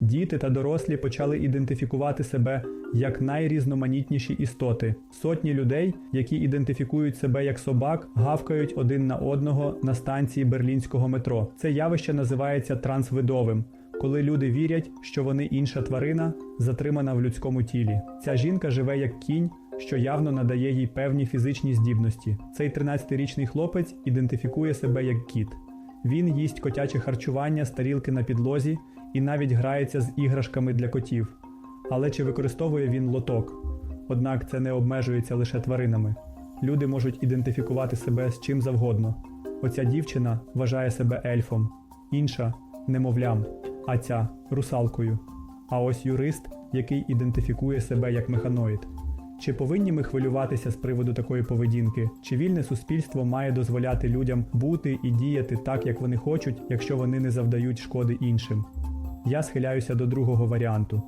Діти та дорослі почали ідентифікувати себе як найрізноманітніші істоти. Сотні людей, які ідентифікують себе як собак, гавкають один на одного на станції берлінського метро. Це явище називається трансвидовим, коли люди вірять, що вони інша тварина, затримана в людському тілі. Ця жінка живе як кінь, що явно надає їй певні фізичні здібності. Цей 13-річний хлопець ідентифікує себе як кіт. Він їсть котяче харчування з тарілки на підлозі і навіть грається з іграшками для котів. Але чи використовує він лоток? Однак це не обмежується лише тваринами. Люди можуть ідентифікувати себе з чим завгодно. Оця дівчина вважає себе ельфом, інша немовлям, а ця русалкою. А ось юрист, який ідентифікує себе як механоїд. Чи повинні ми хвилюватися з приводу такої поведінки? Чи вільне суспільство має дозволяти людям бути і діяти так, як вони хочуть, якщо вони не завдають шкоди іншим? Я схиляюся до другого варіанту.